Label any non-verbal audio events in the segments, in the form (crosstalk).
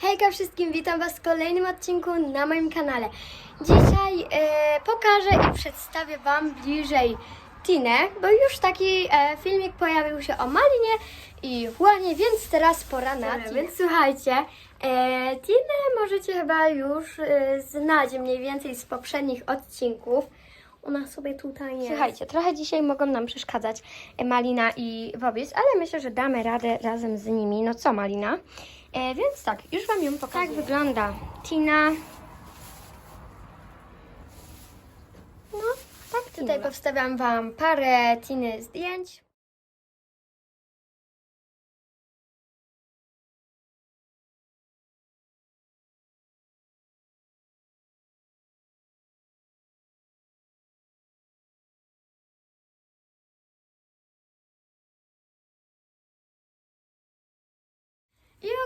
Hejka wszystkim, witam Was w kolejnym odcinku na moim kanale. Dzisiaj e, pokażę i przedstawię Wam bliżej Tinę, bo już taki e, filmik pojawił się o Malinie i Juanie, więc teraz pora na Dobra, Tinę. więc słuchajcie, e, Tinę możecie chyba już e, znać mniej więcej z poprzednich odcinków. Ona sobie tutaj jest. Słuchajcie, trochę dzisiaj mogą nam przeszkadzać Malina i Wobis, ale myślę, że damy radę razem z nimi. No co, Malina? E, więc tak, już Wam ją pokażę. Tak wygląda Tina. No, tak Tutaj powstawiam Wam parę Tiny zdjęć.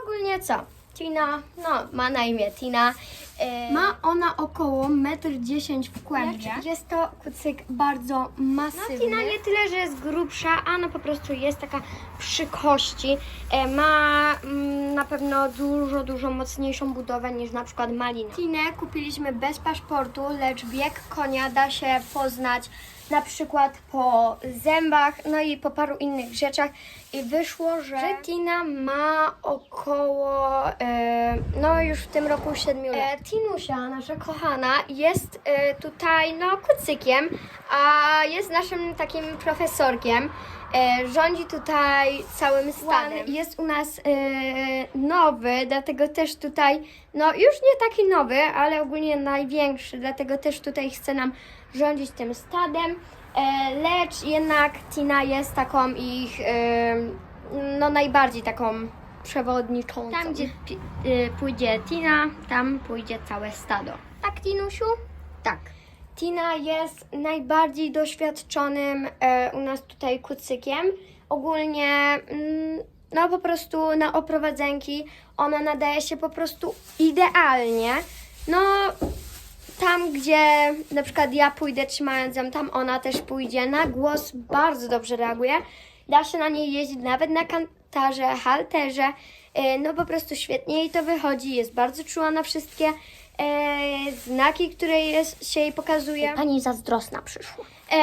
Ogólnie co? Tina, no ma na imię Tina. E, ma ona około 1,10 m w kłębie. Jest to kucyk bardzo No masywny. Tina nie tyle, że jest grubsza, a ona po prostu jest taka przy kości. E, ma mm, na pewno dużo, dużo mocniejszą budowę niż na przykład Malina. Tinę kupiliśmy bez paszportu, lecz bieg konia da się poznać na przykład po zębach, no i po paru innych rzeczach. I wyszło, że, że Tina ma około, e, no już w tym roku 7 lat. E, Tinusia, nasza kochana, jest e, tutaj no kucykiem, a jest naszym takim profesorkiem. E, rządzi tutaj całym stadem. Jest u nas e, nowy, dlatego też tutaj, no już nie taki nowy, ale ogólnie największy, dlatego też tutaj chce nam rządzić tym stadem. E, lecz jednak Tina jest taką ich, e, no najbardziej taką przewodniczącą. Tam, gdzie y, pójdzie Tina, tam pójdzie całe stado. Tak, Tinusiu? Tak. Tina jest najbardziej doświadczonym e, u nas tutaj kucykiem. Ogólnie, mm, no po prostu na oprowadzenki ona nadaje się po prostu idealnie. No, tam gdzie na przykład ja pójdę trzymając ją, tam ona też pójdzie. Na głos bardzo dobrze reaguje. Da się na niej jeździć nawet na kantarze, halterze. E, No po prostu świetnie jej to wychodzi. Jest bardzo czuła na wszystkie e, znaki, które jest, się jej pokazuje. Pani zazdrosna przyszła. E,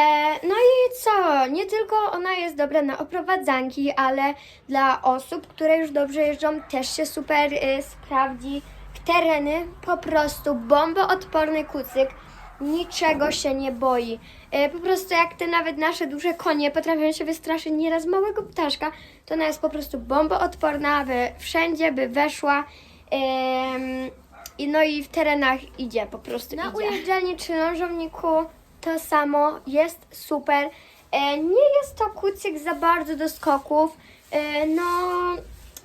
no i co? Nie tylko ona jest dobra na oprowadzanki, ale dla osób, które już dobrze jeżdżą, też się super e, sprawdzi. Tereny po prostu bomboodporny kucyk. Niczego się nie boi. E, po prostu jak te nawet nasze duże konie potrafią się wystraszyć nieraz małego ptaszka, to ona jest po prostu bomboodporna, by wszędzie by weszła. No i w terenach idzie po prostu. Na idzie. ujeżdżalni czy lążowniku to samo, jest super. E, nie jest to kucyk za bardzo do skoków. E, no,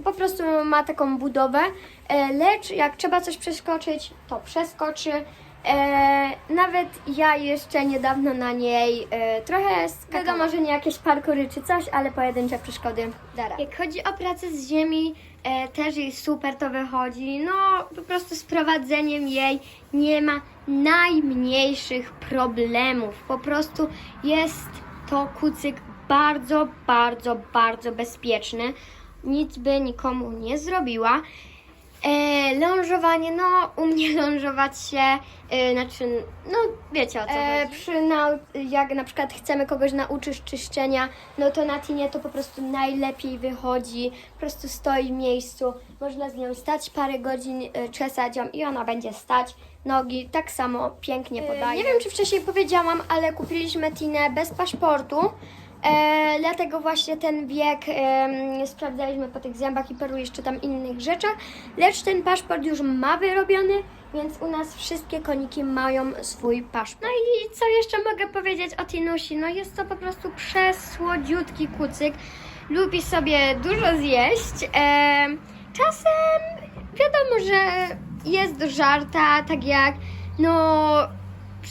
po prostu ma taką budowę, e, lecz jak trzeba coś przeskoczyć, to przeskoczy. E, nawet ja jeszcze niedawno na niej e, trochę skakałam. Wiadomo, że nie jakieś parkury czy coś, ale pojedyncze przeszkody da radę. Jak chodzi o pracę z ziemi, też jej super to wychodzi. No, po prostu z prowadzeniem jej nie ma najmniejszych problemów. Po prostu jest to kucyk bardzo, bardzo, bardzo bezpieczny. Nic by nikomu nie zrobiła. E, lążowanie, no u mnie (laughs) lążować się, e, znaczy, no wiecie o co E, chodzi. przy nau- jak na przykład chcemy kogoś nauczyć czyszczenia, no to na tinie to po prostu najlepiej wychodzi. Po prostu stoi w miejscu, można z nią stać parę godzin, e, czesać ją i ona będzie stać. Nogi tak samo pięknie podaje. nie wiem, czy wcześniej powiedziałam, ale kupiliśmy Tinę bez paszportu. E, dlatego właśnie ten wiek em, sprawdzaliśmy po tych zębach i paru jeszcze tam innych rzeczach. Lecz ten paszport już ma wyrobiony, więc u nas wszystkie koniki mają swój paszport. No i co jeszcze mogę powiedzieć o Tinusi? No jest to po prostu przesłodziutki kucyk. Lubi sobie dużo zjeść. Em, czasem wiadomo, że jest do żarta, tak jak no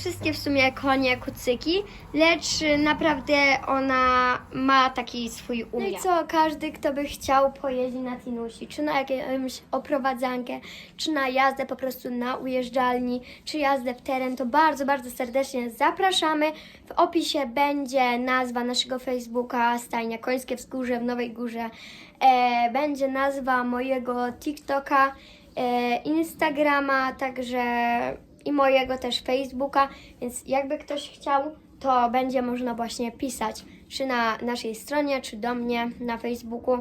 wszystkie w sumie konie, kucyki, lecz naprawdę ona ma taki swój No i umiar. co, każdy, kto by chciał pojeździć na Tinusi, czy na jakąś oprowadzankę, czy na jazdę po prostu na ujeżdżalni, czy jazdę w teren, to bardzo, bardzo serdecznie zapraszamy. W opisie będzie nazwa naszego Facebooka Stajnia Końskie Wzgórze w Nowej Górze. E, będzie nazwa mojego TikToka e, Instagrama, także i mojego też Facebooka, więc jakby ktoś chciał, to będzie można właśnie pisać, czy na naszej stronie, czy do mnie na Facebooku.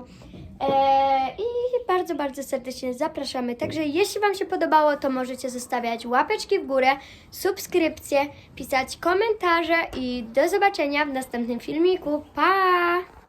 E, I bardzo, bardzo serdecznie zapraszamy. Także jeśli Wam się podobało, to możecie zostawiać łapeczki w górę, subskrypcje, pisać komentarze i do zobaczenia w następnym filmiku. Pa!